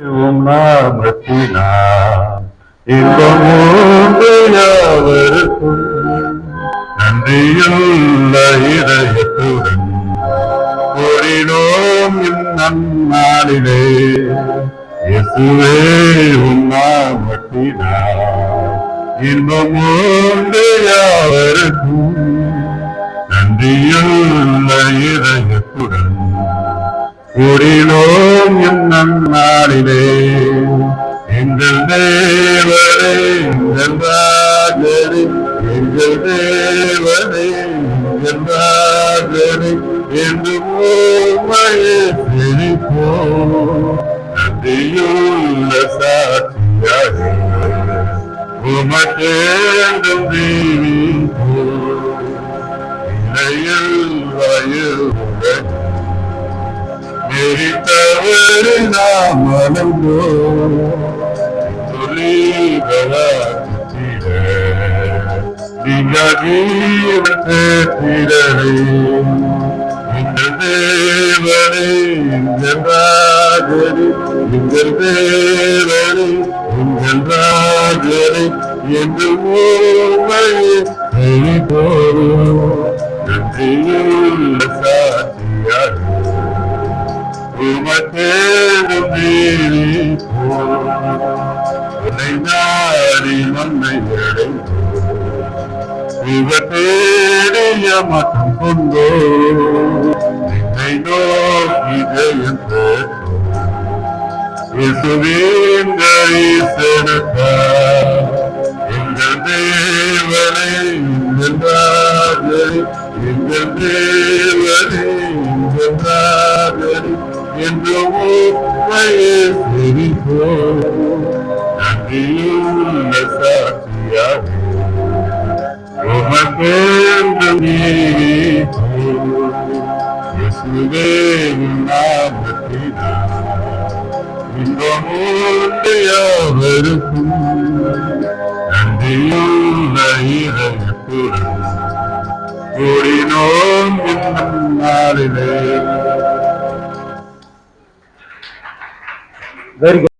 உம் நாமத்தினார் இன்பமூன்று நன்றியுள்ள இதயத்துடன் கூறினோம் இந்நன்னாளிலே இயேசுவே உம் நன்றியுள்ள இதயத்துடன் என் நன்னாளிலே எங்கள் தேவரே எங்கள் ராஜரே எங்கள் தேவரே எங்கள் ராஜரே என்று உம்மையே சிரிப்போம். நன்றியுள்ள சாட்சியாக உமக்கேண்டும் தீவிப்போம். இலையில் வயல் எரித்தவரு நாம் மலர்ந்தோ துளிகளாற்றிட நீங்கீரே தேவனே எங்கள் ராஜரே எங்கள் தேவனே எங்கள் ராஜரே எங்கள் ஊமையை போதும் நன்றியுள்ள உமக்கேடும் நீரி உன்னை நாடி மண்ணை அடைந்தோ இவத்தேடிய மட்டும் கொண்டோ என்னை நோக்கி ஜெயம் இயேசுவின் கரிசனத்தா எங்கள் தேவனே எங்கள் ராஜரே எங்கள் தேவனே எங்கள் ராஜரே and blow away city flow. And the illness of the Yesudev Nabakina, Indamundayavarku, Nandiyunayirakura, Kurinam Innamnalile, very good.